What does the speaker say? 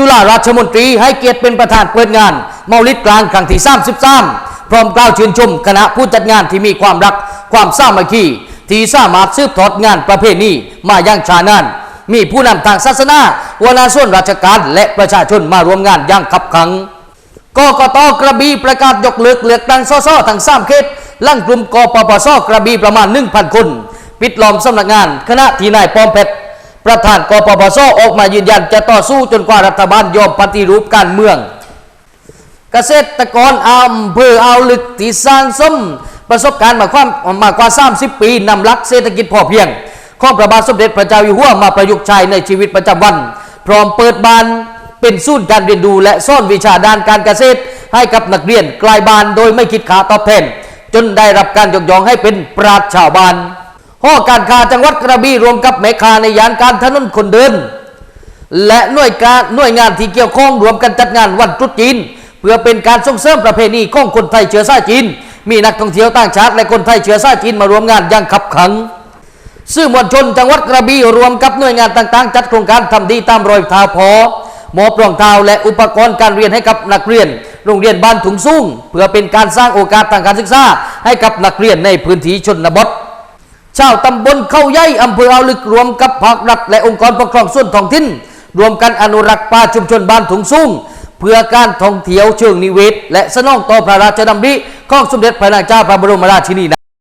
จุฬาราชมนตรีให้เกียรติเป็นประธานเปิดงานเมาลิดกลางครั้งที่ 33 พร้อมกล่าวชื่นชมคณะผู้จัดงานที่มีความรักความสามัคคีที่สามารถสืบทอดงานประเพณีมาอย่างชานานมีผู้นำทางศาสนาวนาส่วนราชการและประชาชนมารวมงานอย่างขับขังกกตกระบี่ประกาศยกเลิกเลือกตั้งสสทั้งสามเขตลั่งกลุ่มกปปสกระบี่ประมาณ 1,000 คน ปิดล้อมสำนักงาน คณะที่นายปอมเพชร ประธานกปปสออกมายืนยัน จะต่อสู้จนกว่ารัฐบาลยอมปฏิรูปการเมือง เกษตรกรอำเภออ่าวลึกที่สร้างสมประสบการณ์มาความมากกว่า 30 ปีนำหลักเศรษฐกิจพอเพียงข้อพระบาทสมเด็จพระเจ้าอยู่หัวมาประยุกต์ใช้ในชีวิตประจำวัน พร้อมเปิดบานเป็นศูนย์การเรียนรู้และซ่อนวิชาด้านการเกษตร ให้กับนักเรียนกลายบานโดยไม่คิดค่าตอบแทนจนได้รับการยกย่องให้เป็นปราชชาวบ้าน หอการค้าจังหวัดกระบี่รวมกับแม่ค้าในยานการถนนคนเดิน และหน่วยการหน่วยงานที่เกี่ยวข้องรวมกันจัดงานวันตรุษจีน เพื่อเป็นการส่งเสริมประเพณีของคนไทยเชื้อสายจีน มีนักท่องเที่ยวต่างชาติและคนไทยเชื้อสายจีนมารวมงานอย่างขับขังสื่อมวลชนจังหวัดกระบี่รวมกับหน่วยงานต่างๆ จัดโครงการทำดีตามรอยเท้าพอหมอบรองเท้าและอุปกรณ์การเรียนให้กับนักเรียน โรงเรียนบ้านถุงสูงเพื่อเป็นการสร้างโอกาสทางการศึกษาให้กับนักเรียนในพื้นที่ชนบท ชาวตำบลเข้าใหญ่อำเภออ่าลึกรวมกับภาครัฐและองค์กรปกครองส่วนท้องถิ่นรวมกันอนุรักษ์ป่าชุมชนบ้านถุงสูงเพื่อการท่องเที่ยวเชิงนิเวศ และสนองต่อพระราชดำริของสมเด็จพระนางเจ้าพระบรมราชินีนา